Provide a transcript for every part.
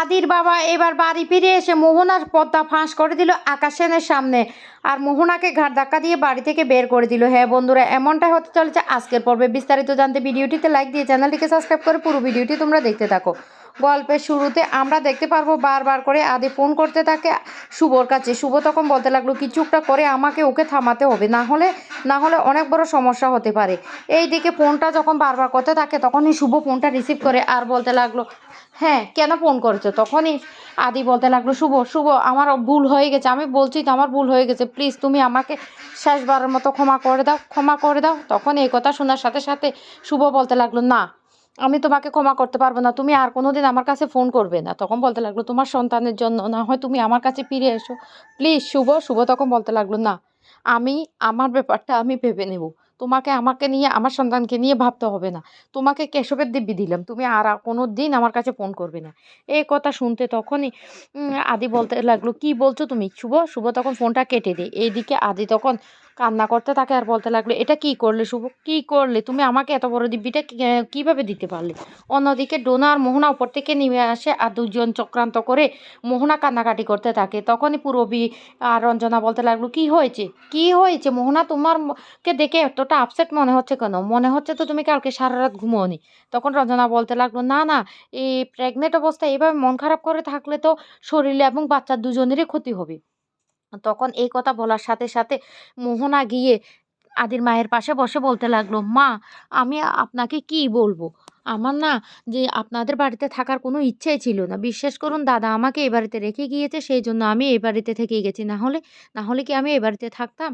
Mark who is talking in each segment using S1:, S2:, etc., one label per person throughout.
S1: আদির বাবা এবার বাড়ি ফিরে এসে মোহনার পদ্মা ফাঁস করে দিল আকাশ সেনের সামনে। আর মোহনাকে ঘাট ধাক্কা দিয়ে বাড়ি থেকে বের করে দিল। হ্যাঁ বন্ধুরা, এমনটাই হতে চলেছে আজকের পর্বে। বিস্তারিত জানতে ভিডিওটিতে লাইক দিয়ে চ্যানেলটিকে সাবস্ক্রাইব করে পুরো ভিডিওটি তোমরা দেখতে থাকো। গল্পের শুরুতে আমরা দেখতে পারব বারবার করে আদি ফোন করতে থাকে শুভর কাছে। শুভ তখন বলতে লাগল কিছু একটা করে আমাকে ওকে থামাতে হবে। না হলে না হলে অনেক বড় সমস্যা হতে পারে। এই দিকে ফোনটা যখন বারবার করতে থাকে, তখনই শুভ ফোনটা রিসিভ করে আর বলতে লাগল হ্যাঁ কেন ফোন করেছ? তখনই আদি বলতে লাগল, শুভ শুভ, আমার ভুল হয়ে গেছে। আমি বলছি তো আমার ভুল হয়ে গেছে। প্লিজ তুমি আমাকে শেষবারের মতো ক্ষমা করে দাও, ক্ষমা করে দাও। তখন এই কথা শোনার সাথে সাথে শুভ বলতে লাগল, না আমি তোমাকে ক্ষমা করতে পারব না। তুমি আর কোনো দিন আমার কাছে ফোন করবে না। তখন বলতে লাগল, তোমার সন্তানের জন্য না হয় তুমি আমার কাছে ফিরে এসো। প্লিজ, শুভ শুভ, তখন বলতে লাগল, না, আমি, আমার ব্যাপারটা আমি ভেবে নেব। তোমাকে আমাকে নিয়ে, আমার সন্তানকে নিয়ে ভাবতে হবে না। তোমাকে কেশবের দিব্যি দিলাম। তুমি আর কোনো দিন আমার কাছে ফোন করবে না। এই কথা শুনতে তখনই আদি বলতে লাগল, কি বলছো তুমি? শুভ শুভ, তখন ফোনটা কেটে দেয়। এইদিকে আদি তখন কান্না করতে থাকে আর বলতে লাগল, এটা কি করলে শুভ? কি করলে? তুমি আমাকে এত বড় দিব্যিটা কীভাবে দিতে পারলে? অন্যদিকে ডোনা আর মোহনা উপর থেকে নেমে আসে আর দুজন চক্রান্ত করে মোহনা কান্নাকাটি করতে থাকে। তখনই পুরবি আর রঞ্জনা বলতে লাগল, কি হয়েছে? কি হয়েছে? মোহনা, তোমার কে দেখে এতটা আপসেট মনে হচ্ছে কেন? মনে হচ্ছে তো তুমি কালকে সারা রাত ঘুমোনি তখন রঞ্জনা বলতে লাগল, না না, এই প্রেগনেন্ট অবস্থায় এভাবে মন খারাপ করে থাকলে তো শরীরে এবং বাচ্চার দুজনেরই ক্ষতি হবে। তখন এই কথা বলার সাথে সাথে মোহনা গিয়ে আদির মায়ের পাশে বসে বলতে লাগল, মা, আমি আপনাকে কি বলব? আমার না যে আপনাদের বাড়িতে থাকার কোনো ইচ্ছাই ছিল না। বিশ্বাস করুন দাদা, আমাকে এ বাড়িতে রেখে গিয়েছে, সেই জন্য আমি এই বাড়িতে থেকে গেছি। না হলে না হলে কি আমি এ বাড়িতে থাকতাম?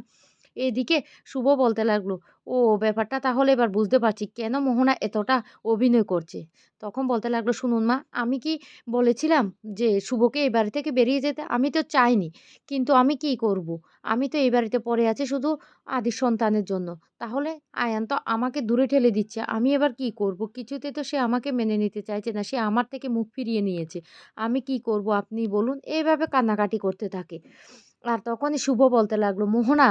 S1: এদিকে শুভ বলতে লাগল, ও, ব্যাপারটা তাহলে এবার বুঝতে পারছি। কেন মোহনা এতটা অভিনয় করছে? তখন বলতে লাগল, শুনুন মা, আমি কি বলেছিলাম যে শুভকে এই বাড়ি থেকে বেরিয়ে যেতে? আমি তো চাইনি। কিন্তু আমি কি করব? আমি তো এই বাড়িতে পড়ে আছি শুধু আদি সন্তানের জন্য। তাহলে আয়ান তো আমাকে দূরে ঠেলে দিচ্ছে। আমি এবার কি করব? কিছুতে তো সে আমাকে মেনে নিতে চাইছে না। সে আমার থেকে মুখ ফিরিয়ে নিয়েছে। আমি কি করব? আপনি বলুন। এইভাবে কান্নাকাটি করতে থাকে। আর তখনই শুভ বলতে লাগল, মোহনা,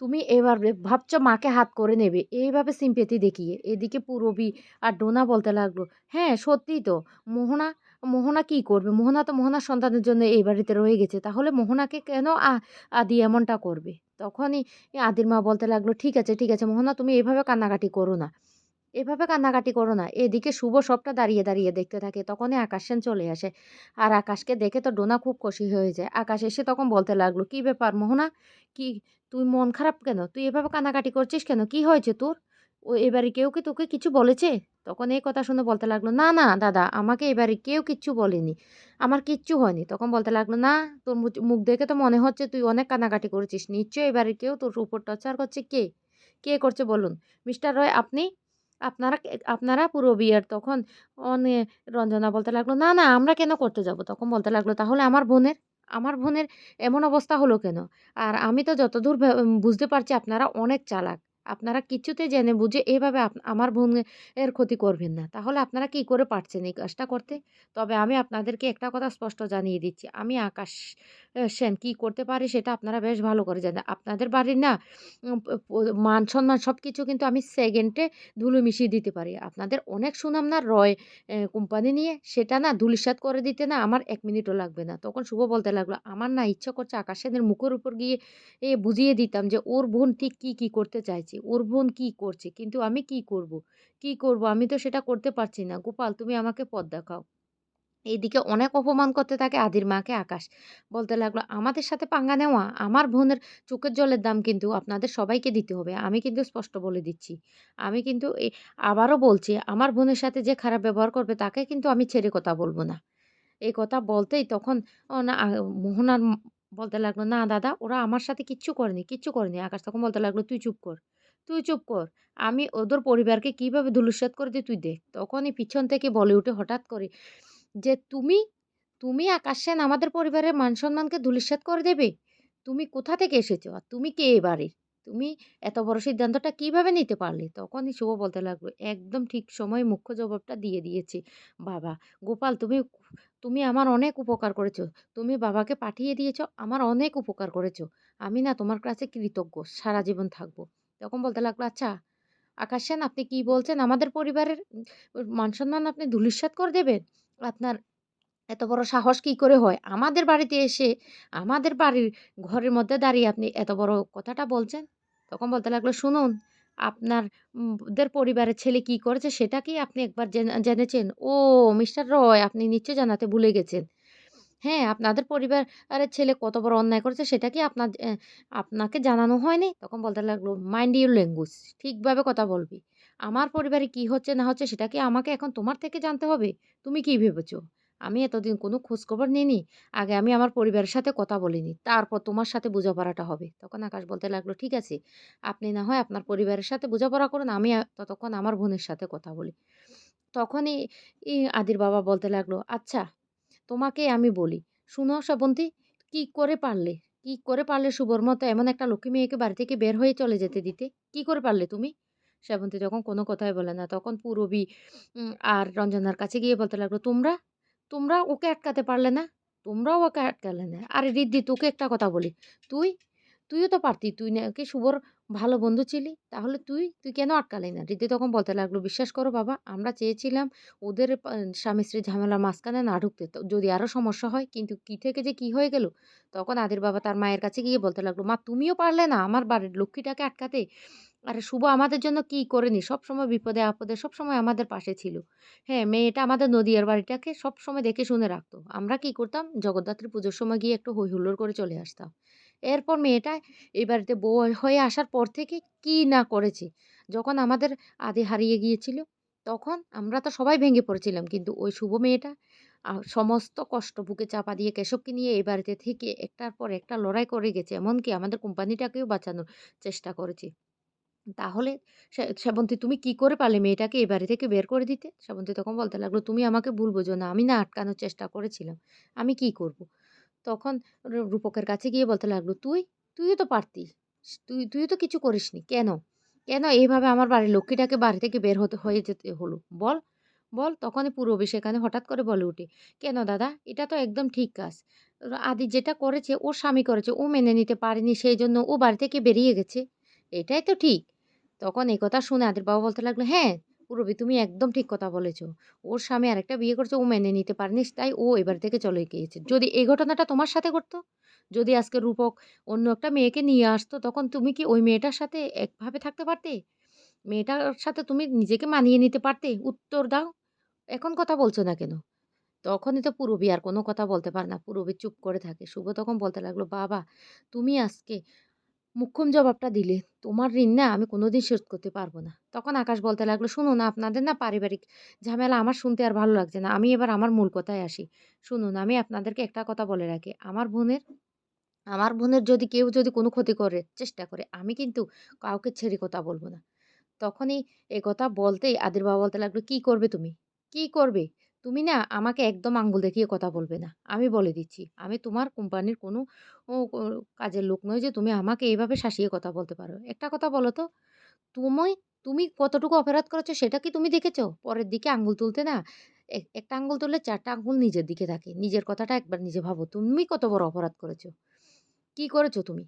S1: তুমি এবার ভাবছ মাকে হাত করে নেবে? এইভাবে সিম্পেতি দেখিয়ে। এদিকে পুরবি আর ডোনা বলতে লাগল হ্যাঁ সত্যিই তো। মোহনা মোহনা কি করবে? মোহনা তো মোহনার সন্তানের জন্য এই বাড়িতে রয়ে গেছে। তাহলে মোহনাকে কেন আদি এমনটা করবে? তখনই আদির মা বলতে লাগল, ঠিক আছে ঠিক আছে, মোহনা, তুমি এভাবে কান্নাকাটি করো না। এভাবে কান্নাকাটি করো না। এদিকে শুভ সবটা দাঁড়িয়ে দাঁড়িয়ে দেখতে থাকে। তখনই আকাশ সেন চলে আসে। আর আকাশকে দেখে তো ডোনা খুব খুশি হয়ে যায়। আকাশ এসে তখন বলতে লাগল, কি ব্যাপার মোহনা? কি, তুই মন খারাপ কেন? তুই এভাবে কান্নাকাটি করছিস কেন? কি হয়েছে তোর? ও, এবারে কেউ কি তোকে কিছু বলেছে? তখন এই কথা শুনে বলতে লাগল, না না দাদা, আমাকে এবারে কেউ কিচ্ছু বলেনি। আমার কিচ্ছু হয়নি। তখন বলতে লাগল, না, তোর মুখ দেখে তো মনে হচ্ছে তুই অনেক কান্নাকাটি করেছিস। নিশ্চয়ই এবারে কেউ তোর উপর টর্চার করছে। কে? কে করছে বলুন? মিস্টার রয়, আপনি? আপনারা আপনারা পুরো বিয়ের তখন অনে রঞ্জনা বলতে লাগল, না না, আমরা কেন করতে যাব? তখন বলতে লাগল, তাহলে আমার বোনের আমার বোনের এমন অবস্থা হলো কেন? আর আমি তো যতদূর বুঝতে পারছি আপনারা অনেক চালাক। আপনারা কিছুতে জেনে বুঝে এভাবে আমার বোনের ক্ষতি করবেন না। তাহলে আপনারা কি করে পারছেন এই কাজটা করতে? তবে আমি আপনাদেরকে একটা কথা স্পষ্ট জানিয়ে দিচ্ছি। আমি আকাশ সেন কি করতে পারি সেটা আপনারা বেশ ভালো করে জানেন। আপনাদের বাড়ির না মান সম্মান সব কিছু কিন্তু আমি সেকেন্ডে ধুলো মিশিয়ে দিতে পারি। আপনাদের অনেক সুনাম না রয় কোম্পানি নিয়ে, সেটা না ধুলিসাৎ করে দিতে না আমার এক মিনিটও লাগবে না। তখন শুভ বলতে লাগল, আমার না ইচ্ছা করছে আকাশ সেনের মুখের উপর গিয়ে, এ, বুঝিয়ে দিতাম যে ওর বোন ঠিক কী কী করতে চাইছে। ওর বোন কী করছে? কিন্তু আমি কি করব? কি করব? আমি তো সেটা করতে পারছি না। গোপাল তুমি আমাকে পথ দেখাও। এইদিকে অনেক অপমান করতে থাকে আদির মাকে আকাশ। বলতে লাগল আমাদের সাথে পাঙ্গা নেওয়া আমার বোনের চোখের জলের দাম কিন্তু আপনাদের সবাইকে দিতে হবে। আমি কিন্তু স্পষ্ট বলে দিচ্ছি। আমি কিন্তু আবারও বলছি আমার বোনের সাথে যে খারাপ ব্যবহার করবে তাকে কিন্তু আমি ছেড়ে কথা বলব না। এই কথা বলতেই তখন না মোহনার বলতে লাগল, "না দাদা ওরা আমার সাথে কিচ্ছু করেনি, কিচ্ছু করেনি।" আকাশ তখন বলতে লাগল, "তুই চুপ কর, তুই চুপ কর। আমি ওদের পরিবারকে কীভাবে ধূলিসাৎ করে দিই তুই দেখ।" তখনই পিছন থেকে বলে ওঠে হঠাৎ করে যে, "তুমি, তুমি আকাশ সেন আমাদের পরিবারের মান-সম্মানকে ধূলিসাৎ করে দেবে? তুমি কোথা থেকে এসেছ? আর তুমি কে এ বাড়ির? তুমি এত বড় সিদ্ধান্তটা কীভাবে নিতে পারলে?" তখনই শুভ বলতে লাগল, "একদম ঠিক সময়ে মুখ্য জবাবটা দিয়ে দিয়েছি বাবা। গোপাল তুমি তুমি আমার অনেক উপকার করেছ। তুমি বাবাকে পাঠিয়ে দিয়েছ, আমার অনেক উপকার করেছ। আমি না তোমার কাছে কৃতজ্ঞ, সারা জীবন থাকব। তখন বলতে লাগল, "আচ্ছা, আকাশ সেন আপনি কি বলছেন? আমাদের পরিবারের উম মান-সম্মান আপনি ধূলিসাৎ করে দেবেন? আপনার এত বড় সাহস কি করে হয়? আমাদের বাড়িতে এসে আমাদের বাড়ির ঘরের মধ্যে দাঁড়িয়ে আপনি এত বড় কথাটা বলছেন? তখন বলতে লাগল, "শুনুন, আপনার দের পরিবারের ছেলে কি করেছে সেটা কি আপনি একবার জেনেছেন? ও মিস্টার রয় আপনি নিশ্চয়ই জানাতে ভুলে গেছেন। হ্যাঁ, আপনাদের পরিবার পরিবারের ছেলে কত বড় অন্যায় করেছে সেটা কি আপনার আপনাকে জানানো হয়নি?" তখন বলতে লাগল, "মাইন্ড ইউর ল্যাঙ্গুয়েজ ঠিকভাবে কথা বলবি। আমার পরিবারে কি হচ্ছে না হচ্ছে সেটা কি আমাকে এখন তোমার থেকে জানতে হবে? তুমি কি ভেবেছ? আমি এতদিন কোনো খোঁজখবর নিইনি। আগে আমি আমার পরিবারের সাথে কথা বলিনি। তারপর তোমার সাথে বোঝাপড়াটা হবে।" তখন আকাশ বলতে লাগল, "ঠিক আছে, আপনি না হয় আপনার পরিবারের সাথে বোঝাপড়া করুন, আমি ততক্ষণ আমার বোনের সাথে কথা বলি।" তখনই আদির বাবা বলতে লাগল, "আচ্ছা, তোমাকে আমি বলি, শুনো শ্রাবন্তী, কি করে পারলে? কি করে পারলে শুভর মতো এমন একটা লক্ষ্মী মেয়েকে বাড়ি থেকে বের হয়ে চলে যেতে দিতে? কি করে পারলে তুমি?" শ্রাবন্তী তখন কোনো কথাই বলে না। তখন পূরবী আর রঞ্জনার কাছে গিয়ে বলতে লাগল, "তোমরা? তোমরা ওকে আটকাতে পারলে না? তোমরাও ওকে আটকালে না। আরে রিদ্ধি তোকে একটা কথা বলি, তুই? তুইও তো পারতি। তুই নাকি শুভর ভালো বন্ধু ছিলি। তাহলে তুই? তুই কেন আটকালি না?" রিদ্ধি তখন বলতে লাগল, "বিশ্বাস করো বাবা, আমরা চেয়েছিলাম ওদের স্বামী-স্ত্রীর ঝামেলার মাঝখানে না ঢুকতে। যদি আরও সমস্যা হয়, কিন্তু কি থেকে যে কি হয়ে গেল?" তখন আদির বাবা তার মায়ের কাছে গিয়ে বলতে লাগল, "মা তুমিও পারলে না আমার বাড়ির লক্ষ্মীটাকে আটকাতে? আরে শুভ আমাদের জন্য কি করেনি? সবসময় বিপদে আপদে সবসময় আমাদের পাশে ছিল। হ্যাঁ, মেয়েটা আমাদের নদীয়ার বাড়িটাকে সবসময় দেখে শুনে রাখতো। আমরা কি করতাম? জগদ্ধাত্রী পুজোর সময় গিয়ে একটু হৈ হুল্লোড় করে চলে আসতাম। এরপর মেয়েটা এই বাড়িতে বউ হয়ে আসার পর থেকে কি না করেছে। যখন আমাদের আদি হারিয়ে গিয়েছিল, তখন আমরা তো সবাই ভেঙে পড়েছিলাম। কিন্তু ওই শুভ মেয়েটা সমস্ত কষ্ট বুকে চাপা দিয়ে কেশবকে নিয়ে এই বাড়িতে থেকে একটার পর একটা লড়াই করে গেছে। এমনকি আমাদের কোম্পানিটাকেও বাঁচানোর চেষ্টা করেছে। তাহলে সে শ্রাবন্তী তুমি কি করে পারলে মেয়েটাকে এ বাড়ি থেকে বের করে দিতে?" শ্রাবন্তী তখন বলতে লাগল, "তুমি আমাকে ভুল বোঝো না। আমি না আটকানোর চেষ্টা করেছিলাম। আমি কি করব?" তখন রূপকের কাছে গিয়ে বলতে লাগল, "তুই? তুইও তো পারতি। তুই তুইও তো কিছু করিসনি। কেন? কেন এইভাবে আমার বাড়ির লক্ষ্মীটাকে বাড়ি থেকে বের হতে হয়ে যেতে হলো? বল, বল?" তখনই পূরবী সেখানে হঠাৎ করে বলে উঠে "কেন দাদা? এটা তো একদম ঠিক কাজ। আদি যেটা করেছে ওর স্বামী করেছে। ও মেনে নিতে পারেনি সেই জন্য ও বাড়ি থেকে বেরিয়ে গেছে। এটাই তো ঠিক।" তখন এই কথা শুনে আদির বাবা বলতে লাগল, "হ্যাঁ, পূরবী তুমি একদম ঠিক কথা বলেছ। ওর স্বামী আরেকটা বিয়ে করেছে, ও মেনে নিতে পারেনি তাই ও এবার থেকে চলে গিয়েছে। যদি এই ঘটনাটা তোমার সাথে ঘটতো? যদি আজকে রূপক অন্য একটা মেয়েকে নিয়ে আসতো, তখন তুমি কি ওই মেয়েটার সাথে একভাবে থাকতে পারতে? মেয়েটার সাথে তুমি নিজেকে মানিয়ে নিতে পারতে? উত্তর দাও। এখন কথা বলছো না কেন?" তখনই তো পূরবী আর কোনো কথা বলতে পারে না। পূরবী চুপ করে থাকে। শুভ তখন বলতে লাগল, "বাবা, তুমি আজকে মোক্ষম জবাবটা দিলে। তোমার ঋণ না আমি কোনোদিন শোধ করতে পারব না।" তখন আকাশ বলতে লাগল, "শুনুন আপনাদের না পারিবারিক ঝামেলা আমার শুনতে আর ভালো লাগছে না। আমি এবার আমার মূল কথায় আসি। শুনুন আমি আপনাদেরকে একটা কথা বলে রাখি। আমার বোনের আমার বোনের যদি কেউ যদি কোনো ক্ষতি করে চেষ্টা করে, আমি কিন্তু কাউকে ছেড়ে কথা বলব না।" তখনই এ কথা বলতেই আদির বাবা বলতে লাগল, "কি করবে তুমি? কি করবে? তুমি না আমাকে একদম আঙ্গুল দেখিয়ে কথা বলবে না। আমি বলে দিচ্ছি। আমি তোমার কোম্পানির কোনো কাজের লোক নয় যে তুমি আমাকে এইভাবে শাসিয়ে কথা বলতে পারো। একটা কথা বলো তো, তুমি তুমি কতটুকু অপরাধ করেছ সেটা কি তুমি দেখেছ? পরের দিকে আঙ্গুল তুলতে না একটা আঙ্গুল তুললে ৪ টা আঙ্গুল নিজের দিকে থাকে। নিজের কথাটা একবার নিজে ভাবো। তুমি কত বড় অপরাধ করেছ? কি করেছ তুমি?"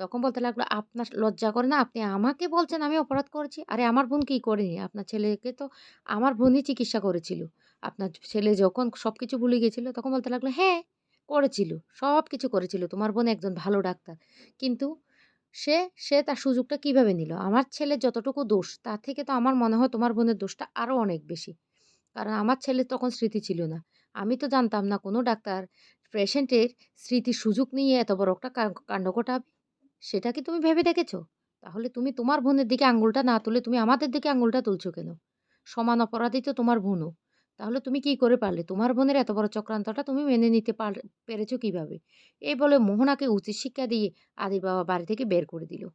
S1: তখন বলতে লাগল, "আপনার লজ্জা করে না? আপনি আমাকে বলছেন আমি অপরাধ করেছি? আরে আমার বোন কি করেনি? আপনার ছেলেকে তো আমার বোনই চিকিৎসা করেছিল। আপনার ছেলে যখন সব কিছু ভুলে গিয়েছিল তখন বলতে লাগল, "হ্যাঁ, করেছিল। সব কিছু করেছিল। তোমার বোন একজন ভালো ডাক্তার। কিন্তু সে সে তার সুযোগটা কীভাবে নিল? আমার ছেলের যতটুকু দোষ তার থেকে তো আমার মনে হয় তোমার বোনের দোষটা আরও অনেক বেশি। কারণ আমার ছেলের তখন স্মৃতি ছিল না। আমি তো জানতাম না কোনো ডাক্তার পেশেন্টের স্মৃতির সুযোগ নিয়ে এত বড় একটা কাণ্ড ঘটাবে। সেটা কি তুমি ভেবে দেখেছ? তাহলে তুমি তোমার বোনের দিকে আঙ্গুলটা না তুলে তুমি আমাদের দিকে আঙুলটা তুলছো কেন? সমান অপরাধী তো তোমার বোনও। তাহলে তুমি কি করে পারলে? তোমার বোনের এত বড় চক্রান্তটা তুমি মেনে নিতে পার, পেরেছ কীভাবে এই বলে মোহনাকে উচিত শিক্ষা দিয়ে আদির বাবা বাড়ি থেকে বের করে দিল।